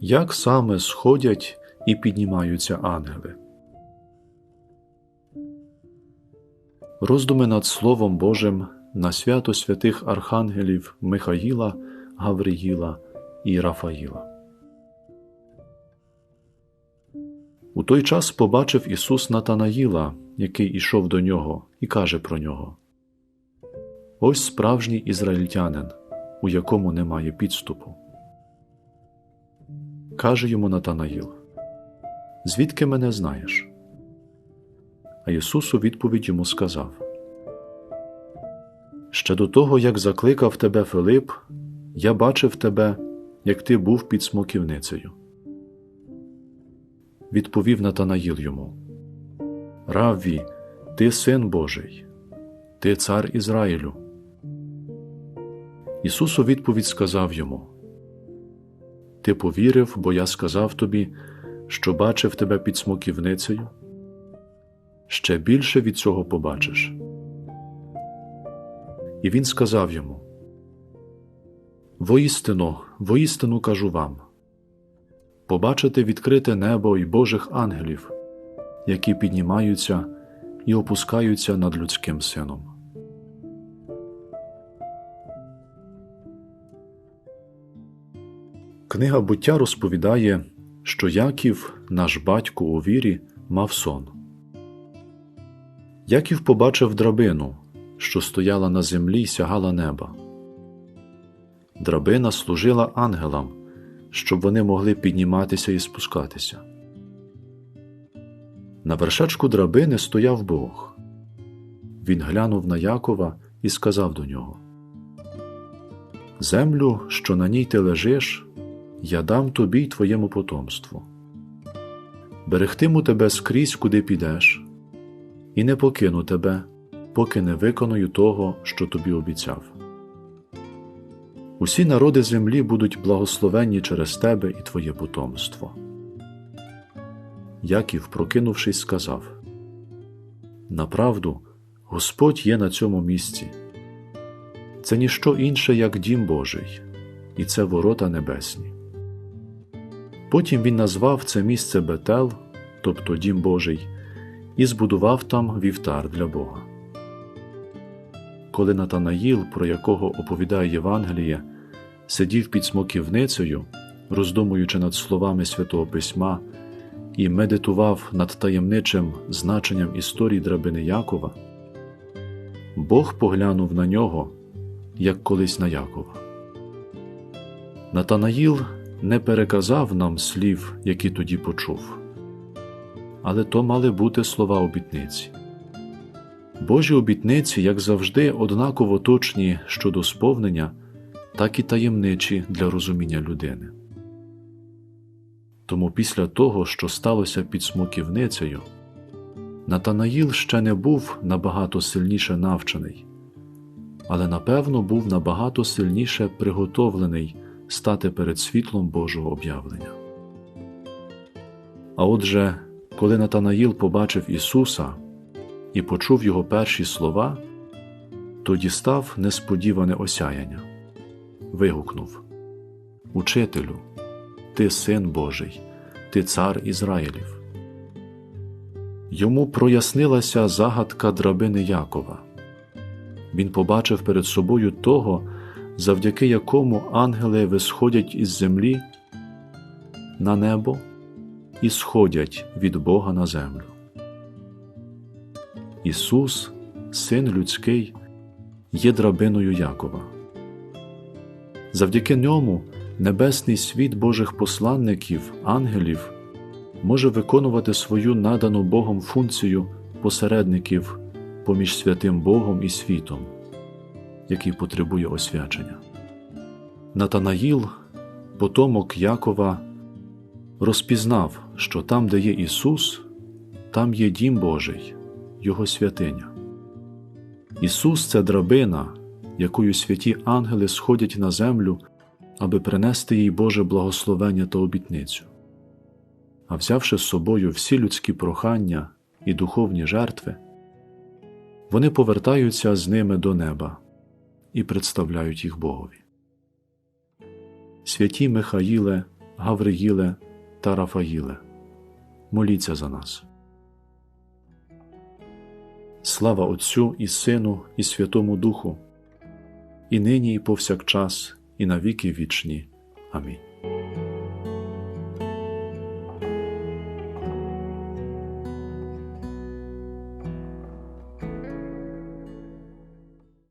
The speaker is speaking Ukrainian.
Як саме сходять і піднімаються ангели? Роздуми над Словом Божим на свято святих архангелів Михаїла, Гавриїла і Рафаїла. У той час побачив Ісус Натанаїла, який ішов до нього, і каже про нього Ось справжній ізраїльтянин, у якому немає підступу. Каже йому Натанаїл Звідки мене знаєш? А Ісус у відповідь йому сказав Ще до того, як закликав тебе Филип, я бачив тебе, як ти був під смоківницею. Відповів Натанаїл йому Равві, ти син Божий, ти цар Ізраїлю. Ісус у відповідь сказав йому Ти повірив, бо я сказав тобі, що бачив тебе під смоківницею? Ще більше від цього побачиш. І він сказав йому Воістину, воістину кажу вам побачите відкрите небо і Божих ангелів, які піднімаються і опускаються над людським сином. Книга буття розповідає, що Яків, наш батько у вірі, мав сон. Яків побачив драбину, що стояла на землі й сягала неба. Драбина служила ангелам, щоб вони могли підніматися і спускатися. На вершечку драбини стояв Бог. Він глянув на Якова і сказав до нього: Землю, що на ній ти лежиш, я дам тобі й твоєму потомству. Берегтиму тебе скрізь, куди підеш, і не покину тебе, поки не виконую того, що тобі обіцяв. Усі народи землі будуть благословенні через тебе і твоє потомство. Яків, прокинувшись, сказав Направду, Господь є на цьому місці. Це ніщо інше, як дім Божий, і це ворота небесні. Потім він назвав це місце Бетел, тобто Дім Божий, і збудував там вівтар для Бога. Коли Натанаїл, про якого оповідає Євангеліє, сидів під смоківницею, роздумуючи над словами Святого Письма, і медитував над таємничим значенням історії драбини Якова, Бог поглянув на нього, як колись на Якова. Натанаїл не переказав нам слів, які тоді почув, але то мали бути слова обітниці. Божі обітниці, як завжди, однаково точні щодо сповнення, так і таємничі для розуміння людини. Тому після того, що сталося під смоківницею, Натанаїл ще не був набагато сильніше навчений, але напевно був набагато сильніше приготовлений стати перед світлом Божого об'явлення. А отже, коли Натанаїл побачив Ісуса і почув Його перші слова, то дістав несподіване осяяння, вигукнув Учителю, Ти син Божий, Ти цар Ізраїлів. Йому прояснилася загадка драбини Якова. Він побачив перед собою того, завдяки якому ангели висходять із землі на небо і сходять від Бога на землю. Ісус, Син людський, є драбиною Якова. Завдяки ньому небесний світ Божих посланників, ангелів може виконувати свою надану Богом функцію посередників поміж святим Богом і світом який потребує освячення. Натанаїл, потомок Якова, розпізнав, що там, де є Ісус, там є дім Божий, Його святиня. Ісус це драбина, якою святі ангели сходять на землю, аби принести їй Боже благословення та обітницю. А взявши з собою всі людські прохання і духовні жертви, вони повертаються з ними до неба і представляють їх Богові. Святі Михаїле, Гавриїле та Рафаїле, моліться за нас. Слава Отцю і Сину, і Святому Духу, і нині, і повсякчас, і на віки вічні. Амінь.